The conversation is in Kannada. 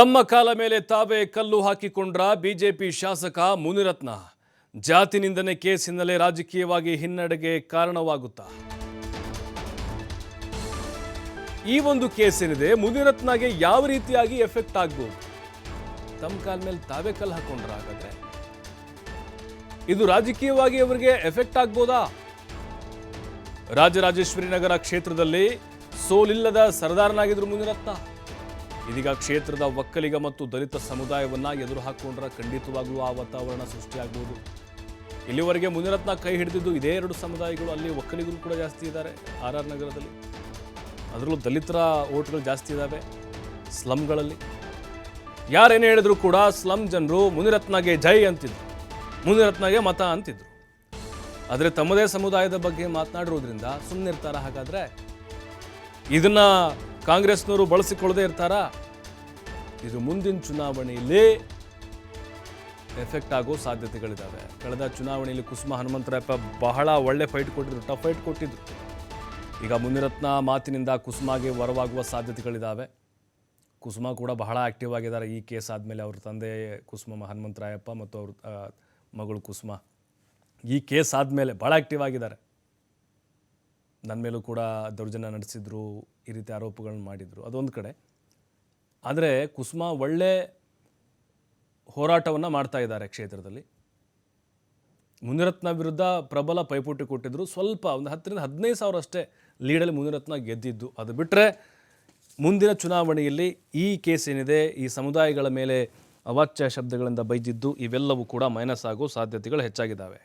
ತಮ್ಮ ಕಾಲ ಮೇಲೆ ತಾವೇ ಕಲ್ಲು ಹಾಕಿಕೊಂಡ್ರ ಬಿಜೆಪಿ ಶಾಸಕ ಮುನಿರತ್ನ. ಜಾತಿ ನಿಂದನೆ ಕೇಸ್ ಹಿನ್ನೆಲೆ ರಾಜಕೀಯವಾಗಿ ಹಿನ್ನಡೆಗೆ ಕಾರಣವಾಗುತ್ತಾ? ಈ ಒಂದು ಕೇಸ್ ಏನಿದೆ ಮುನಿರತ್ನಗೆ ಯಾವ ರೀತಿಯಾಗಿ ಎಫೆಕ್ಟ್ ಆಗ್ಬೋದು? ತಮ್ಮ ಕಾಲ ಮೇಲೆ ತಾವೇ ಕಲ್ಲು ಹಾಕೊಂಡ್ರ ಹಾಗಾದ್ರೆ? ಇದು ರಾಜಕೀಯವಾಗಿ ಅವರಿಗೆ ಎಫೆಕ್ಟ್ ಆಗ್ಬೋದಾ? ರಾಜರಾಜೇಶ್ವರಿ ನಗರ ಕ್ಷೇತ್ರದಲ್ಲಿ ಸೋಲಿಲ್ಲದ ಸರದಾರನಾಗಿದ್ರು ಮುನಿರತ್ನ. ಇದೀಗ ಕ್ಷೇತ್ರದ ಒಕ್ಕಲಿಗ ಮತ್ತು ದಲಿತ ಸಮುದಾಯವನ್ನ ಎದುರು ಹಾಕೊಂಡ್ರೆ ಖಂಡಿತವಾಗ್ಲೂ ಆ ವಾತಾವರಣ ಸೃಷ್ಟಿಯಾಗಬಹುದು ಇಲ್ಲಿವರೆಗೆ ಮುನಿರತ್ನ ಕೈ ಹಿಡಿದಿದ್ದು ಇದೇ ಎರಡು ಸಮುದಾಯಗಳು, ಅಲ್ಲಿ ಒಕ್ಕಲಿಗರು ಕೂಡ ಜಾಸ್ತಿ ಇದ್ದಾರೆ, ಆರ್ ಆರ್ ನಗರದಲ್ಲಿ. ಅದರಲ್ಲೂ ದಲಿತರ ಓಟ್ಗಳು ಜಾಸ್ತಿ ಇದ್ದಾವೆ ಸ್ಲಮ್ಗಳಲ್ಲಿ ಯಾರೇನು ಹೇಳಿದ್ರು ಕೂಡ ಸ್ಲಮ್ ಜನರು ಮುನಿರತ್ನಗೆ ಜೈ ಅಂತಿದ್ರು, ಮುನಿರತ್ನಗೆ ಮತ ಅಂತಿದ್ರು. ಆದರೆ ತಮ್ಮದೇ ಸಮುದಾಯದ ಬಗ್ಗೆ ಮಾತನಾಡಿರೋದ್ರಿಂದ ಸುಮ್ಮನೆ ಇರ್ತಾರ ಇದನ್ನು ಇದನ್ನ ಕಾಂಗ್ರೆಸ್ನವರು ಬಳಸಿಕೊಳ್ಳದೆ ಇರ್ತಾರಾ? ಇದು ಮುಂದಿನ ಚುನಾವಣೆಯಲ್ಲಿ ಎಫೆಕ್ಟ್ ಆಗೋ ಸಾಧ್ಯತೆಗಳಿದ್ದಾವೆ ಕಳೆದ ಚುನಾವಣೆಯಲ್ಲಿ ಕುಸುಮ ಹನುಮಂತರಾಯಪ್ಪ ಬಹಳ ಒಳ್ಳೆ ಫೈಟ್ ಕೊಟ್ಟಿದ್ರು ಟಫ್ ಫೈಟ್ ಕೊಟ್ಟಿದ್ರು. ಈಗ ಮುನಿರತ್ನ ಮಾತಿನಿಂದ ಕುಸುಮಾಗೆ ವರವಾಗುವ ಸಾಧ್ಯತೆಗಳಿದ್ದಾವೆ ಕುಸುಮ ಕೂಡ ಬಹಳ ಆಕ್ಟಿವ್ ಆಗಿದ್ದಾರೆ. ಈ ಕೇಸ್ ಆದಮೇಲೆ ಅವ್ರ ತಂದೆ ಕುಸುಮ ಹನುಮಂತರಾಯಪ್ಪ ಮತ್ತು ಅವ್ರ ಮಗಳು ಕುಸುಮ. ಈ ಕೇಸ್ ಆದಮೇಲೆ ಭಾಳ ಆಕ್ಟಿವ್ ಆಗಿದ್ದಾರೆ. ನನ್ನ ಮೇಲೂ ಕೂಡ ದೌರ್ಜನ್ಯ ನಡೆಸಿದ್ರು, ಈ ರೀತಿ ಆರೋಪಗಳನ್ನ ಮಾಡಿದರು. ಅದೊಂದು ಕಡೆ. ಆದರೆ ಕುಸುಮಾ ಒಳ್ಳೆ ಹೋರಾಟವನ್ನು ಮಾಡ್ತಾ ಇದ್ದಾರೆ ಕ್ಷೇತ್ರದಲ್ಲಿ. ಮುನಿರತ್ನ ವಿರುದ್ಧ ಪ್ರಬಲ ಪೈಪೋಟಿ ಕೊಟ್ಟಿದ್ರು. ಸ್ವಲ್ಪ ಒಂದು ಹತ್ತರಿಂದ ಹದಿನೈದು ಸಾವಿರ ಅಷ್ಟೇ ಲೀಡಲ್ಲಿ ಮುನಿರತ್ನ ಗೆದ್ದಿದ್ದು. ಅದು ಬಿಟ್ಟರೆ ಮುಂದಿನ ಚುನಾವಣೆಯಲ್ಲಿ ಈ ಕೇಸ್ ಏನಿದೆ, ಈ ಸಮುದಾಯಗಳ ಮೇಲೆ ಅವಾಚ್ಯ ಶಬ್ದಗಳಿಂದ ಬೈದಿದ್ದು, ಇವೆಲ್ಲವೂ ಕೂಡ ಮೈನಸ್ ಆಗೋ ಸಾಧ್ಯತೆಗಳು ಹೆಚ್ಚಾಗಿದ್ದಾವೆ.